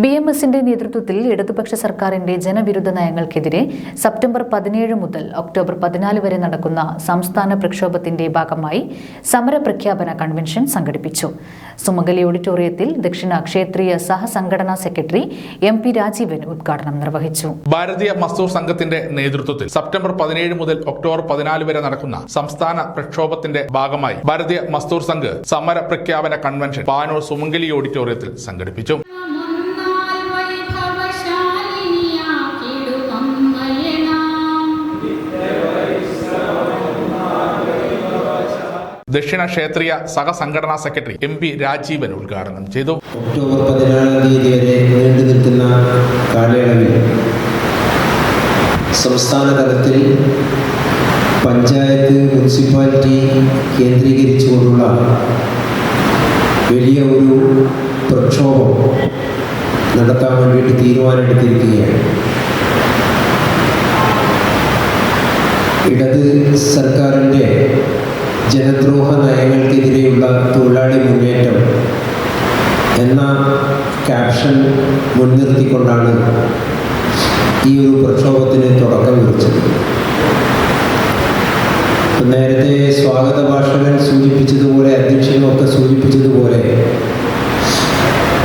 B M എസിന്റെ നേതൃത്വത്തിൽ ഇടതുപക്ഷ സർക്കാരിന്റെ ജനവിരുദ്ധ നയങ്ങൾക്കെതിരെ സെപ്റ്റംബർ പതിനേഴ് മുതൽ ഒക്ടോബർ പതിനാല് വരെ നടക്കുന്ന സംസ്ഥാന പ്രക്ഷോഭത്തിന്റെ ഭാഗമായി സമര പ്രഖ്യാപന കൺവെൻഷൻ സംഘടിപ്പിച്ചു. സുമംഗലി ഓഡിറ്റോറിയത്തിൽ ദക്ഷിണ ക്ഷേത്രീയ സഹസംഘടനാ സെക്രട്ടറി എം പി രാജീവൻ ഉദ്ഘാടനം നിർവഹിച്ചു. ഭാരതീയ മസ്തൂർ സംഘത്തിന്റെ നേതൃത്വത്തിൽ സെപ്റ്റംബർ പതിനേഴ് മുതൽ ഒക്ടോബർ പതിനാല് വരെ നടക്കുന്ന സംസ്ഥാന പ്രക്ഷോഭത്തിന്റെ ഭാഗമായി ഭാരതീയ മസ്തൂർ സംഘ് സമര പ്രഖ്യാപന കൺവെൻഷൻ പാനൂർ സുമംഗലി ഓഡിറ്റോറിയത്തിൽ സംഘടിപ്പിച്ചു. ദക്ഷിണ ക്ഷേത്രീയ സഹസംഘടനാ സെക്രട്ടറി എം പി രാജീവൻ ഉദ്ഘാടനം ചെയ്തു. ഒക്ടോബർ പതിനാലാം തീയതി വരെ നീണ്ടു നിൽക്കുന്ന കാലയളവിൽ സംസ്ഥാന തലത്തിൽ പഞ്ചായത്ത് മുനിസിപ്പാലിറ്റി കേന്ദ്രീകരിച്ചുകൊണ്ടുള്ള വലിയ ഒരു പ്രക്ഷോഭം നടത്താൻ വേണ്ടിയിട്ട് തീരുമാനമെടുത്തിരിക്കുകയാണ്. ഇടത് സർക്കാരിന്റെ ജനദ്രോഹ നയങ്ങൾക്കെതിരെയുള്ള തൊഴിലാളി മുന്നേറ്റം എന്ന ക്യാപ്ഷൻ മുൻനിർത്തിക്കൊണ്ടാണ് ഈ ഒരു പ്രക്ഷോഭത്തിന് തുടക്കം കുറിച്ചത്. നേരത്തെ സ്വാഗത ഭാഷകൻ സൂചിപ്പിച്ചതുപോലെ അധ്യക്ഷനുമൊക്കെ സൂചിപ്പിച്ചതുപോലെ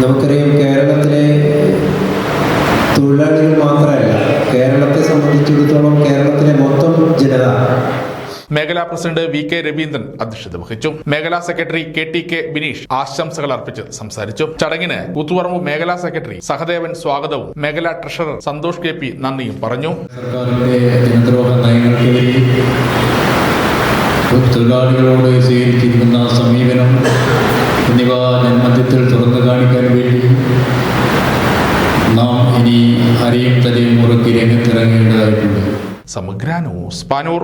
നമുക്കറിയാം കേരളത്തിലെ തൊഴിലാളികൾ മാത്രമല്ല കേരളത്തെ സംബന്ധിച്ചിടത്തോളം കേരളത്തിലെ മൊത്തം ജനത മേഖലാ പ്രസിഡന്റ് വി കെ രവീന്ദ്രൻ അധ്യക്ഷത വഹിച്ചു. മേഖലാ secretary K T K Bineesh ആശംസകൾ അർപ്പിച്ച് സംസാരിച്ചു. ചടങ്ങിന് കൂത്തുപറമ്പ് മേഖലാ സെക്രട്ടറി സഹദേവൻ സ്വാഗതവും മേഖലാ ട്രഷറർ സന്തോഷ് കെ പി നന്ദിയും പറഞ്ഞു. തൊഴിലാളികളോട് സ്വീകരിച്ചിരിക്കുന്ന സമീപനം എന്നിവ ജന്മത്യത്തിൽ തുറന്നു കാണിക്കാൻ വേണ്ടി നാം ഇനി അറിയും തലയും മുറുക്കി രംഗത്തിറങ്ങേണ്ടതായിട്ടുണ്ട്. സമഗ്ര ന്യൂസ് പാനൂർ.